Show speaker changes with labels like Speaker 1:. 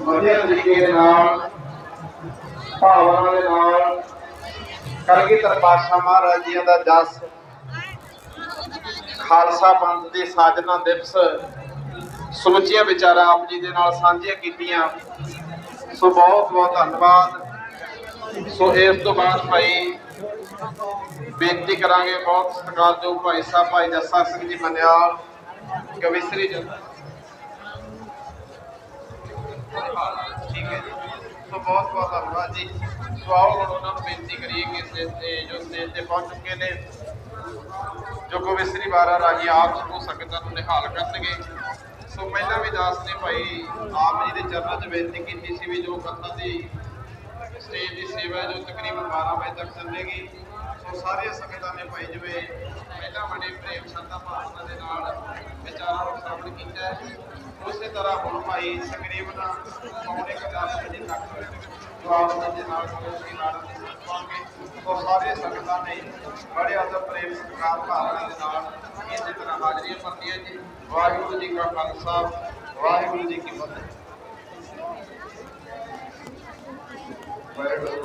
Speaker 1: ਵਧੀਆ ਤਰੀਕੇ ਦੇ ਨਾਲ, ਭਾਵਨਾ ਦੇ ਨਾਲ ਕਲਗੀਧਰ ਪਾਤਸ਼ਾਹ ਮਹਾਰਾਜ ਜੀ ਦਾ ਜਸ, ਖਾਲਸਾ ਪੰਥ ਦੀ ਸਾਜਨਾ ਦਿਵਸ, ਸਮੁੱਚੀਆਂ ਵਿਚਾਰਾਂ ਆਪ ਜੀ ਦੇ ਨਾਲ ਸਾਂਝੀਆਂ ਕੀਤੀਆਂ। ਸੋ ਬਹੁਤ ਬਹੁਤ ਧੰਨਵਾਦ। ਸੋ ਇਸ ਤੋਂ ਬਾਅਦ ਭਾਈ ਬੇਨਤੀ ਕਰਾਂਗੇ, ਬਹੁਤ ਸਤਿਕਾਰਯੋਗ ਭਾਈ ਸਾਹਿਬ, ਭਾਈ ਜੱਸਾ ਸਿੰਘ ਜੀ ਮਨਿਆਲ ਕਵਿਸਰੀ ਜੀ ਠੀਕ ਹੈ ਜੀ। ਸੋ ਬਹੁਤ ਬਹੁਤ ਧੰਨਵਾਦ ਜੀ। ਸੋ ਆਓ ਹੁਣ ਉਹਨਾਂ ਨੂੰ ਬੇਨਤੀ ਕਰੀਏ ਕਿ ਸਟੇਜ ਤੇ, ਜੋ ਸਟੇਜ ਤੇ ਪਹੁੰਚ ਚੁੱਕੇ ਨੇ, ਜੋ ਕੋਵਿਸ਼ਰੀ ਬਾਰਾ ਰਾਜੀ ਆਪ ਨੂੰ ਸੰਗਤਾਂ ਨੂੰ ਨਿਹਾਲ ਕਰਨਗੇ। ਸੋ ਪਹਿਲਾਂ ਵੀ ਦਾਸ ਨੇ ਭਾਈ ਆਪ ਜੀ ਦੇ ਚਰਨਾਂ 'ਚ ਬੇਨਤੀ ਕੀਤੀ ਸੀ ਵੀ ਜੋ ਬੰਦਾ ਦੀ ਸਟੇਜ ਦੀ ਸੇਵਾ ਜੋ ਤਕਰੀਬਨ 12 ਵਜੇ ਤੱਕ ਚੱਲੇਗੀ, ਸੋ ਸਾਰੀਆਂ ਸੰਗਤਾਂ ਨੇ ਭਾਈ ਜਿਵੇਂ ਪਹਿਲਾਂ ਬੜੇ ਪ੍ਰੇਮ ਸ਼ਰਧਾ ਭਾਵਨਾ ਦੇ ਨਾਲ ਵਿਚਾਰਾਂ ਨੂੰ ਸ਼ਰਵਣ ਕੀਤਾ ਹੈ। ਉਸੇ ਤਰ੍ਹਾਂ ਹੁਣ ਭਾਈ ਤਕਰੀਬਨ ਪੌਣੇ ਕੁ ਵਜੇ ਤੱਕ ਜੋ ਦੇ ਨਾਲ ਕੋਈ ਨਾਟਕ ਦੀ ਸੇਵਾ ਪਾਵਾਂਗੇ ਸੋ ਸੰਗਤਾਂ ਨੇ ਬੜੇ ਅਦਬ ਪ੍ਰੇਮ ਸਤਿਕਾਰ ਭਾਵਨਾ ਦੇ ਨਾਲ ਇਸੇ ਤਰ੍ਹਾਂ ਹਾਜ਼ਰੀਆਂ ਭਰਨੀਆਂ ਜੀ। ਵਾਹਿਗੁਰੂ ਜੀ ਕਾ ਖਾਲਸਾ, ਵਾਹਿਗੁਰੂ ਜੀ ਕੀ ਫਤਿਹ। ਵਾਹਿਗੁਰੂ